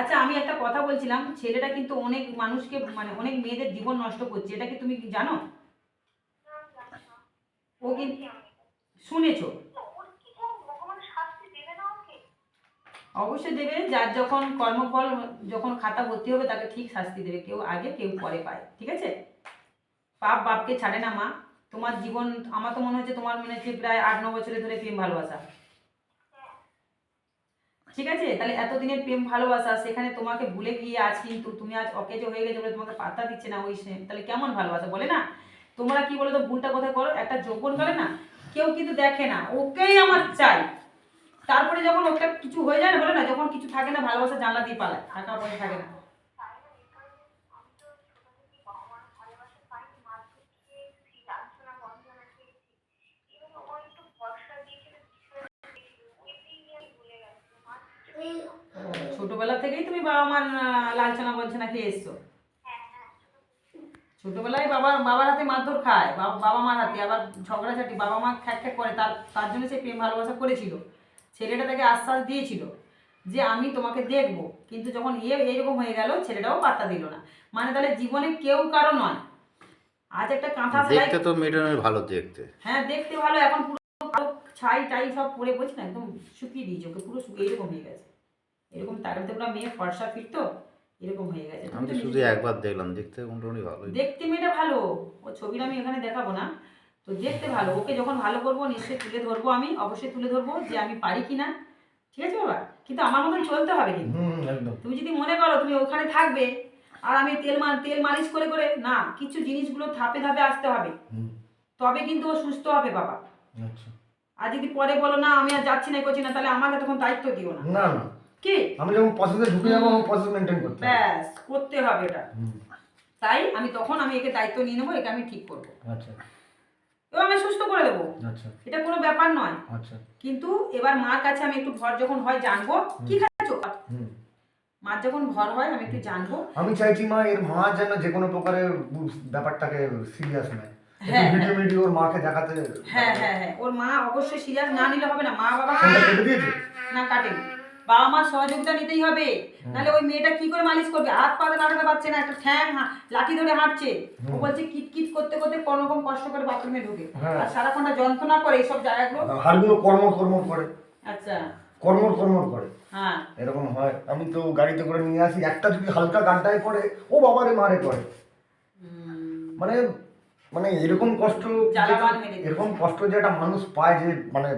আচ্ছা আমি একটা কথা বলছিলাম, ছেলেটা কিন্তু অনেক মানুষকে মানে অনেক মেয়েদের জীবন নষ্ট করছে, এটা কি তুমি জানো? ও কিন্তু শুনেছো? অবশ্যই দেবে, যার যখন কর্মফল, যখন খাতা ভর্তি হবে, তাকে ঠিক শাস্তি দেবে, কেউ আগে, কেউ পরে পায়, ঠিক আছে? পাপ বাপকে ছাড়ে না মা, তোমার জীবন, আমার তো মনে হচ্ছে তোমার মনে হচ্ছে প্রায় আট, ন বছরের ধরে প্রেম ভালোবাসা। ঠিক আছে? তাহলে এতদিনের প্রেম, ভালোবাসা, সেখানে তোমাকে ভুলে গিয়ে আজ কিন্তু তুমি আজ অকেজো হয়ে গেছে বলে তোমাকে পাত্তা দিচ্ছে না ওই সে- তাহলে কেমন ভালোবাসা? বলে না, তোমরা কি বলো তো ভুলটা কোথায় করো? একটা যৌবন করে না, কেউ কিন্তু দেখে না, ওকেই আমার চাই। তারপরে যখন ওটা কিছু হয়ে যায় না বলে না, যখন কিছু থাকে না, ভালোবাসা জানলা দিয়ে পালায় টাকা পয়সা থাকে না। ছোটবেলা থেকেই তুমি বাবা মার আহ, লাঞ্ছনা বঞ্চনা খেয়ে এসছো? ছোটবেলায় বাবা বাবার হাতে মারধর খায় বাবা মার হাতে আবার ঝগড়াঝাটি বাবা মা খ্যাক খ্যাক করে তার তার জন্য সে প্রেম ভালোবাসা করেছিল। ছেলেটা তাকে আশ্বাস দিয়েছিল যে আমি তোমাকে দেখব কিন্তু যখন ইয়ে এইরকম হয়ে গেল ছেলেটাও পাত্তা দিল না। মানে তাহলে জীবনে কেউ কারও নয়। আজ একটা কাঁথা দেখতে তো মেয়েটা অনেক ভালো দেখতে। হ্যাঁ দেখতে ভালো এখন পুরো ছাই টাই সব পরে বলছি না একদম শুকিয়ে দিয়েছে ওকে পুরো শুকিয়ে এরকম হয়ে গেছে। এরকম তাকাতে পুরো মেয়ে ফর্সা ফিট তো এরকম হয়ে গেছে। আমি তো শুধু একবার দেখলাম দেখতে মোটামুটি ভালোই। দেখতে মেয়েটা ভালো। ও ছবিটা আমি এখানে দেখাবো না। তো দেখতে ভালো। ওকে যখন ভালো করব নিশ্চয়ই তুলে ধরবো আমি অবশ্যই তুলে ধরবো যে আমি পারি কি না ঠিক আছে বাবা? কিন্তু আমার মতন চলতে হবে কিন্তু। হুম তুমি যদি মনে করো তুমি ওখানে থাকবে আর আমি তেল মা তেল মালিশ করে করে না কিছু জিনিসগুলো ধাপে ধাপে আসতে হবে। তবে কিন্তু ও সুস্থ হবে বাবা। আচ্ছা। আর যদি পরে বলো না আমি আর যাচ্ছি না করছি না তাহলে আমাকে তখন দায়িত্ব দিও না। না না। কি? আমি যখন প্রসেসে ঢুকে যাব আমার প্রসেস মেনটেন করতে ব্যাস করতে হবে এটা। তাই আমি তখন আমি একে দায়িত্ব নিয়ে নেব একে আমি ঠিক করব। আচ্ছা। এবার আমি সুস্থ করে দেবো। আচ্ছা। এটা কোনো ব্যাপার নয়। আচ্ছা। কিন্তু এবার মার কাছে আমি একটু ভর যখন হয় জানব কি খাচ্ছ? মার যখন ভর হয় আমি একটু জানব। আমি চাইছি মা এর মা যেন যে কোনো প্রকারের ব্যাপারটাকে সিরিয়াস নেয়। হ্যাঁ, ভিডিও ভিডিও ওর মাকে দেখাতে হ্যাঁ হ্যাঁ হ্যাঁ। ওর মা অবশ্যই সিরিয়াস না নিলে হবে না। মা বাবা না কাটেনি। বাবা মার সহযোগিতা নিতেই হবে। নাহলে ওই মেয়েটা কি করে মালিশ করবে? হাত পা নাড়াতে পারছে না একটা ঠ্যাং লাঠি ধরে হাঁটছে। ও বলছে কিট কিট করতে করতে কোনো রকম কষ্ট করে বাথরুমে ঢোকে। হ্যাঁ। আর সারাক্ষণটা যন্ত্রণা করে এইসব জায়গাগুলো? হাড়গুলো কর্মর কর্মর করে। আচ্ছা। করে। হ্যাঁ। এরকম হয়। আমি তো গাড়িতে করে নিয়ে আসি। একটা যদি হালকা গাড্ডায় পড়ে ও বাবারে মারে করে। মানে মানে এরকম কষ্ট এরকম কষ্ট যে একটা মানুষ পায় যে মানে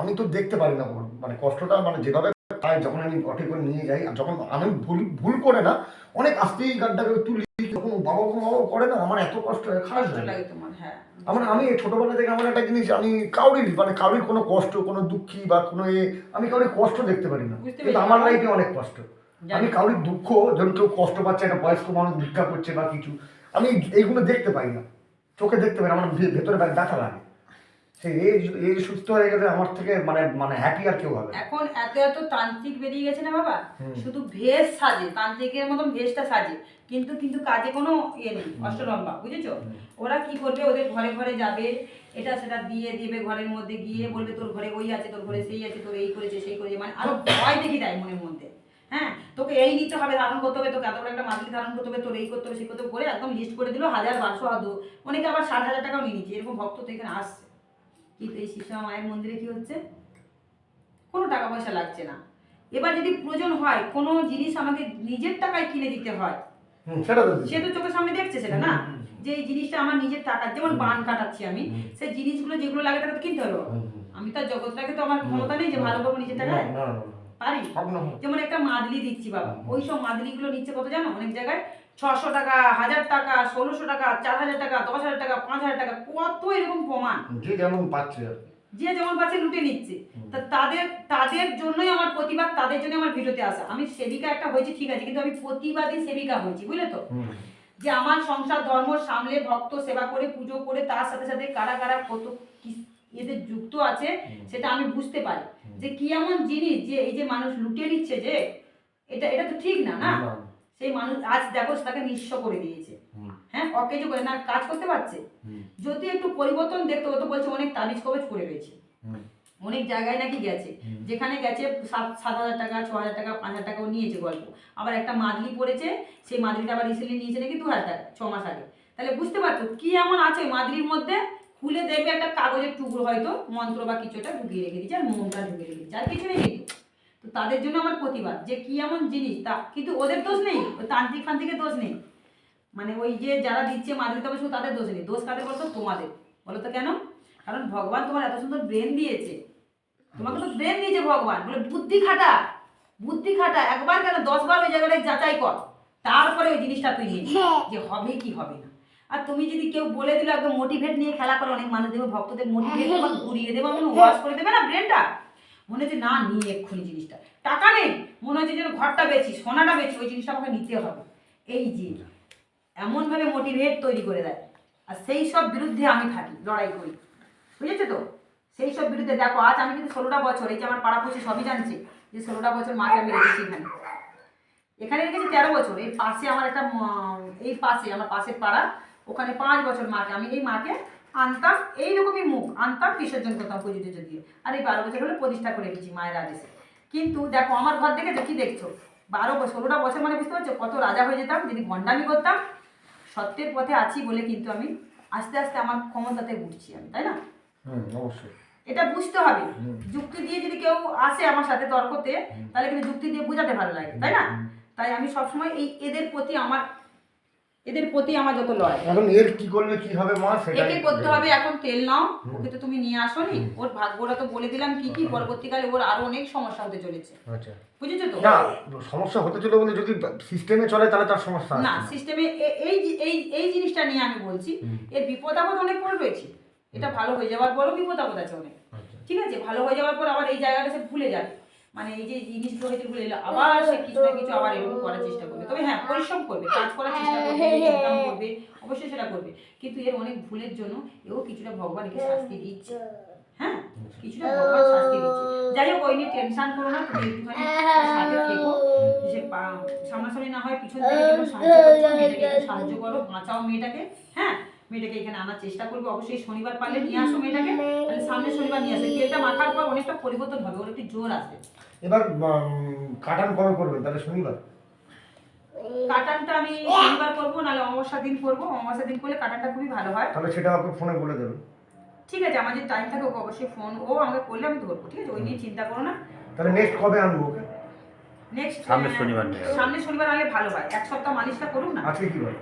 আমি তো দেখতে পারি না। মানে কষ্টটা মানে যেভাবে পায় যখন আমি অটে করে নিয়ে যাই আর যখন আমি ভুল ভুল করে না অনেক আস্তেই গাড্ডাকে তুলি যখন বাবা বাবা করে না আমার এত কষ্ট হয়, খারাপ লাগে। তোমার হ্যাঁ। আমার আমি ছোটবেলা থেকে আমার একটা জিনিস আমি কাউরির মানে কাউরির কোনো কষ্ট কোনো দুঃখী বা কোনো এ আমি কাউরির কষ্ট দেখতে পারি না। কিন্তু আমার লাইফে অনেক কষ্ট। আমি কাউরির দুঃখ যখন কেউ কষ্ট পাচ্ছে একটা বয়স্ক মানুষ ভিক্ষা করছে বা কিছু আমি এইগুলো দেখতে পাই না। চোখে দেখতে পাই না আমার ভেতরে ব্যা- ব্যথা লাগে। সেই এই এই সুস্থ হয়ে গেলে আমার থেকে মানে মানে হ্যাপি আর কেউ হবে এখন এত এত তান্ত্রিক বেরিয়ে গেছে না বাবা? শুধু ভেষ সাজে তান্ত্রিকের মতন ভেষটা সাজে। কিন্তু কিন্তু কাজে কোনো ইয়ে নেই অষ্টলম্বা বুঝেছ? ওরা কি করবে? ওদের ঘরে ঘরে যাবে এটা সেটা দিয়ে দেবে ঘরের মধ্যে গিয়ে বলবে তোর ঘরে ওই আছে তোর ঘরে সেই আছে তোর এই করেছে সেই করেছে মানে আরও ভয় দেখি দেয় মনের মধ্যে। হ্যাঁ? তোকে এই নিতে হবে ধারণ করতে হবে তোকে এত বড় একটা মাদুলি ধারণ করতে হবে তোর এই করতে হবে সেই করতে হবে করে একদম লিস্ট করে দিল হাজার বারোশো হাদু অনেকে আবার ষাট হাজার টাকাও নিয়ে নিচ্ছে এরকম ভক্ত তো এখানে আসছে। কিন্তু এই শিশুমা মায়ের মন্দিরে কি হচ্ছে? কোনো টাকা পয়সা লাগছে না। এবার যদি প্রয়োজন হয় কোনো জিনিস আমাকে নিজের টাকায় কিনে দিতে হয় সে তো চোখের সামনে দেখছে সেটা না? যে এই জিনিসটা আমার নিজের টাকা যেমন বান কাটাচ্ছি আমি সেই জিনিসগুলো যেগুলো লাগে তাকে তো কিনতে হুম। আমি তো জগৎটাকে তো আমার ক্ষমতা নেই যে ভালো করব নিজের টাকায়। পারি। যেমন একটা মাদলি দিচ্ছি বাবা। ওই সব মাদলিগুলো নিচ্ছে কত জানো? অনেক জায়গায় ছশো টাকা হাজার টাকা ষোলোশো টাকা চার হাজার টাকা দশ হাজার টাকা পাঁচ হাজার টাকা কত এরকম প্রমাণ? যে যেমন পাচ্ছে যে যেমন পাচ্ছে লুটে নিচ্ছে। তা তাদের তাদের জন্যই আমার প্রতিবাদ তাদের জন্য আমার ভিডিওতে আসা। আমি সেবিকা একটা হয়েছি ঠিক আছে কিন্তু আমি প্রতিবাদী সেবিকা হয়েছি বুঝলে তো? যে আমার সংসার ধর্ম সামলে ভক্ত সেবা করে পুজো করে তার সাথে সাথে কারা কারা কত এদের যুক্ত আছে সেটা আমি বুঝতে পারি। যে কি এমন জিনিস যে এই যে মানুষ লুটে নিচ্ছে যে এটা এটা তো ঠিক না না, সেই মানুষ আজ দেখো তাকে নিঃস্ব করে দিয়েছে। হ্যাঁ অকেজো করে না কাজ করতে পারছে? যদি একটু পরিবর্তন দেখতে হতো বলছে অনেক তাবিজ কবজ করে রয়েছে। অনেক জায়গায় নাকি গেছে। যেখানে গেছে সাত সাত হাজার টাকা ছ হাজার টাকা পাঁচ হাজার টাকাও নিয়েছে গল্প। আবার একটা মাদলি পড়েছে সেই মাদলিটা আবার রিসেন্টলি নিয়েছে নাকি দু হাজার টাকা ছ মাস আগে। তাহলে বুঝতে পারছ কি এমন আছে মাদলির মধ্যে? খুলে দেখবে একটা কাগজের টুকরো হয়তো মন্ত্র বা কিছুটা ঢুকিয়ে রেখে দিচ্ছে আর মোমটা ঢুকিয়ে রেখে দিচ্ছে আর কিছু নেই। কিন্তু। তো তাদের জন্য আমার প্রতিবাদ যে কি এমন জিনিস, তা কিন্তু ওদের দোষ নেই, ওই তান্ত্রিক ফান্ত্রিকের দোষ নেই। মানে ওই যে যারা দিচ্ছে মাদলি তবে শুধু তাদের দোষ নেই। দোষ কাদের বলতো তোমাদের বলো তো কেন? কারণ ভগবান তোমার এত সুন্দর ব্রেন দিয়েছে। তোমাকে তো ব্রেন দিয়েছে ভগবান। বলে, বুদ্ধি খাটা বুদ্ধি খাটা, একবার কেন দশ বার ওই জায়গাটায় যাচাই কর। তারপরে ওই জিনিসটা তুই নিয়ে যে হবে কি হবে না। আর তুমি যদি কেউ বলে দিলে, একদম মোটিভেট নিয়ে খেলা করে, অনেক মানুষ দেবে ভক্তদের মোটিভেট ঘুরিয়ে দেবে মনে ওয়াশ করে দেবে না ব্রেনটা? মনে হচ্ছে, না নিয়ে এক্ষুনি জিনিসটা। টাকা নেই, মনে হচ্ছে যেন ঘরটা বেছি সোনাটা বেছি ওই জিনিসটা আমাকে নিতে হবে। এই যে, এমনভাবে মোটিভেট তৈরি করে দেয়। আর সেই সব বিরুদ্ধে আমি থাকি, লড়াই করি। বুঝেছ তো? সেই সব বিরুদ্ধে, দেখো, আজ আমি কিন্তু ষোলোটা বছর, এই যে আমার পাড়াপড়শি সবই জানছে যে ষোলোটা বছর মাকে আমি রেখেছি এখানে। এখানে রেখেছি তেরো বছর, এই পাশে আমার একটা এই পাশে, আমার পাশের পাড়া, ওখানে পাঁচ বছর মাকে, আমি এই মাকে আনতাম এইরকমই মুখ আনতাম বিসর্জন করতাম পুজো টুজো দিয়ে আর এই বারো বছর হলে প্রতিষ্ঠা করে রেখেছি মায়ের আদেশে। কিন্তু দেখো আমার ঘর দেখেছ কি দেখছ? বারো বছর ষোলোটা বছর মানে বুঝতে পারছ? কত রাজা হয়ে যেতাম যদি ভণ্ডামি করতাম। সত্যের পথে আছি বলে কিন্তু আমি আস্তে আস্তে আমার ক্ষমতাতে উঠছি আমি তাই না? অবশ্যই। এটা বুঝতে হবে। যুক্তি দিয়ে যদি কেউ আসে আমার সাথে তর্কতে তাহলে কিন্তু যুক্তি দিয়ে বোঝাতে ভালো লাগে তাই না? তাই আমি সবসময় এই এদের প্রতি আমার এদের প্রতি আমার যত লড়াই। এখন এর কি করলে কি হবে মা সেটা একে করতে হবে এখন তেল নাও ওকে তো তুমি নিয়ে আসোনি। ওর ভাগ্যটা তো বলে দিলাম কি কি পরবর্তীকালে ওর আরও অনেক সমস্যা হতে চলেছে। আচ্ছা। বুঝেছ তো? না সমস্যা হতে চলে বলে যদি সিস্টেমে চলে তাহলে তার সমস্যা না। সিস্টেমে এই এই এই জিনিসটা নিয়ে আমি বলছি এর বিপদ আপদ অনেক পর রয়েছে এটা ভালো হয়ে যাওয়ার পরও বিপদ আপদ আছে অনেক। আচ্ছা। ঠিক আছে? ভালো হয়ে যাওয়ার পর আবার এই জায়গাটা সে ভুলে যাবে। মানে এই যে জিনিসগুলো ভুলে এলো আবার সে কিছু না কিছু আবার এরকম করার চেষ্টা করবে। তবে হ্যাঁ পরিশ্রম করবে কাজ করার চেষ্টা করবে ইনকাম করবে অবশ্যই সেটা করবে। কিন্তু এর অনেক ভুলের জন্য এও কিছুটা ভগবান একে শাস্তি দিচ্ছে। হ্যাঁ কিছুটা ভগবান শাস্তি দিচ্ছে। যাই হোক ওই নিয়ে টেনশন করো না তুমি একটুখানি সাথে থেকো। যে সামনাসামনি না হয় পিছন থেকে সাহায্য একটু সাহায্য করো বাঁচাও মেয়েটাকে। হ্যাঁ মেয়েটাকে এখানে আনার চেষ্টা করবে। অবশ্যই শনিবার পারলে নিয়ে আসো মেয়েটাকে সামনে শনিবার নিয়ে আসবে। তেলটা মাখার পর অনেকটা পরিবর্তন হবে ওর একটু জোর আসবে। এবার কাটান কবে করবেন তাহলে শনিবার। কাটানটা আমি শনিবার করব নাহলে অমাবস্যা দিন করব। অমাবস্যা দিন করলে কাটানটা খুবই ভালো হয়। তাহলে সেটা ওকে ফোনে বলে দেবেন ঠিক আছে আমার যে টাইম থাকে ওকে অবশ্যই ফোন ও আমাকে করলে আমি ধরবো ঠিক আছে? ওই নিয়ে চিন্তা করো না। তাহলে নেক্সট কবে আনব ওকে? নেক্সট সামনের শনিবার সামনে শনিবার আনলে ভালো হয়। এক সপ্তাহ মালিশটা করুন না। আজকে কি বার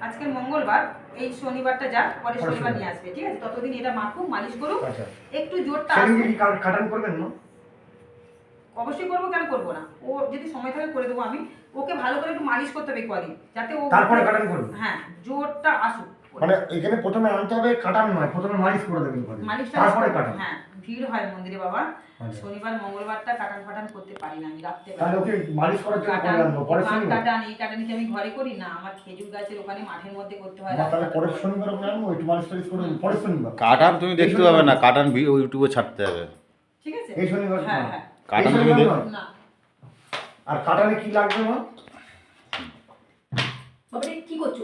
আজকে মঙ্গলবার এই শনিবারটা যাক পরে শনিবার। নিয়ে আসবে ঠিক আছে? ততদিন এটা মাখুক মালিশ করুক আচ্ছা। একটু জোরটা কাটান করবেন না? অবশ্যই করব কেন করব না? ও যদি সময় থাকে করে দেবো আমি। ওকে ভালো করে একটু মালিশ করতে হবে কদিন যাতে ও তারপরে কাটান করুন। হ্যাঁ জোরটা আসুক। মানে এখানে প্রথমে আনতে হবে কাটান নয় প্রথমে মালিশ করে দেবেন মালিশটা তারপরে কাটান হ্যাঁ ভিড় হয় মন্দিরে বাবা। আচ্ছা। শনিবার মঙ্গলবারটা কাটান ফাটান করতে পারি না আমি রাখতে পারি তাহলে ওকে মালিশ করার জন্য আনব পরের শনিবার? কাটান এই কাটানি কি আমি ঘরে করি না আমার খেজুর গাছের ওখানে মাঠের মধ্যে করতে হয় তাহলে পরের শনিবার ওকে আনব একটু মালিশ টালিশ করে দেবো। পরের শনিবার। কাটান তুমি দেখতে পাবে না কাটান ভি- ইউটিউবে ছাড়তে হবে। ঠিক আছে? এই শনিবার হ্যাঁ হ্যাঁ। কাটান তুমি দেখ- না। আর কাটানে কি লাগবে মা? বাবা কি করছ?